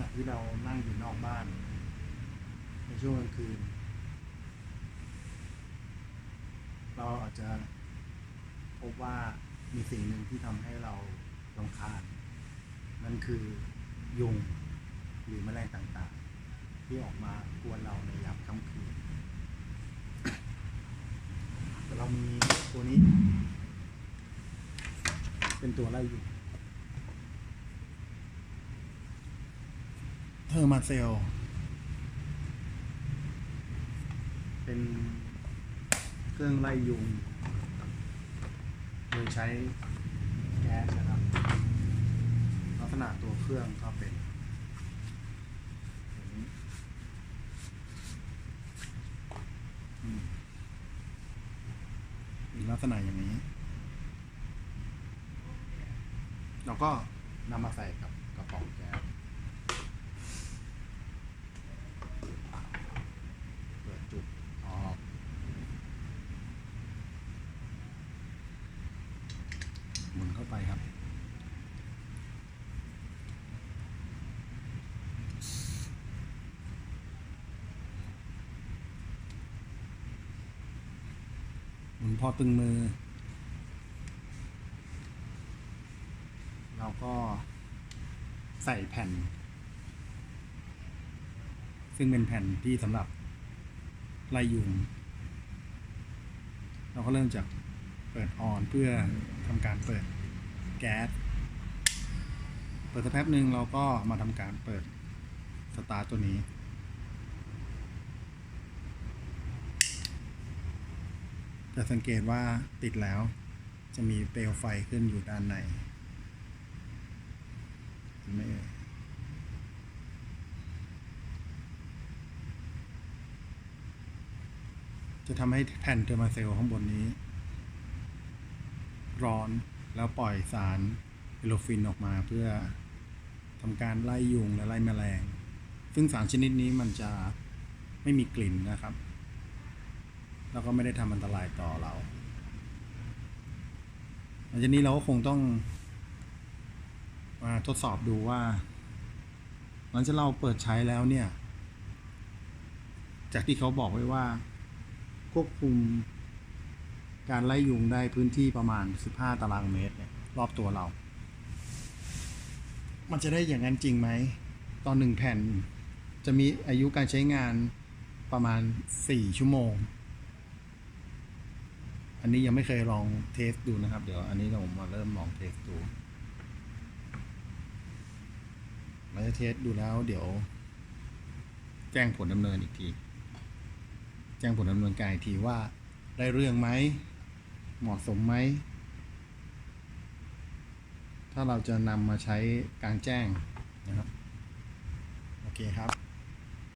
ณะที่เรานั่งอยู่นอกบ้าน ในช่วงกลางคืน เราอาจจะพบว่ามีสิ่งหนึ่งที่ทำให้เรารำคาญนั่นคือยุงหรือแมลงต่างๆ ที่ออกมากวนเราในยามค่ำคืนแต่เรามีตัวนี้ เป็นตัวไล่ยุง เทอร์มาเซล เป็นเครื่องไล่ยุง โดยใช้แก๊สนะครับ ลักษณะตัวเครื่องก็เป็นอย่างนี้อืมมีลักษณะอย่างนี้ เราก็นำมาใส่กับกระป๋องแก๊สเปิดจุดออกหมุน เข้าไปครับ หมุนพอตึงมือ เราก็ใส่แผ่น ซึ่งเป็นแผ่นที่สำหรับไล่ยุงเราก็เริ่มจากเปิดออนเพื่อทำการเปิด แก๊ส เปิดสักแป๊บหนึ่งเราก็มาทำการเปิดสตาร์ตัวนี้ จะสังเกตว่าติดแล้วจะมีเปลวไฟขึ้นอยู่ด้านในไมเอ่ยจะทำให้แผ่นเทอร์มาเซลข้างบนนี้ ร้อน แล้วปล่อยสารเอโรฟินออกมาเพื่อทำการไล่ยุงและไล่แมลง ซึ่งสารชนิดนี้มันจะไม่มีกลิ่นนะครับ แล้วก็ไม่ได้ทำอันตรายต่อเราหลังจากนี้เราก็คงต้องมาทดสอบดูว่า หลังจากเราเปิดใช้แล้วเนี่ย จากที่เขาบอกไว้ว่าควบคุม การไล่ยุงได้พื้นที่ประมาณ 15 ตารางเมตรเนี่ยรอบตัวเรา มันจะได้อย่างนั้นจริงไหม ตอนหนึ่งแผ่นจะมีอายุการใช้งานประมาณ 4 ชั่วโมง อันนี้ยังไม่เคยลองเทสดูนะครับ เดี๋ยวอันนี้เรามาเริ่มลองเทสดูเราจะเทสดูแล้วเดี๋ยว แจ้งผลดำเนินอีกที แจ้งผลดำเนินการอีกทีว่าได้เรื่องไหม เหมาะสมไหม ถ้าเราจะนำมาใช้กลางแจ้งนะครับ โอเคครับ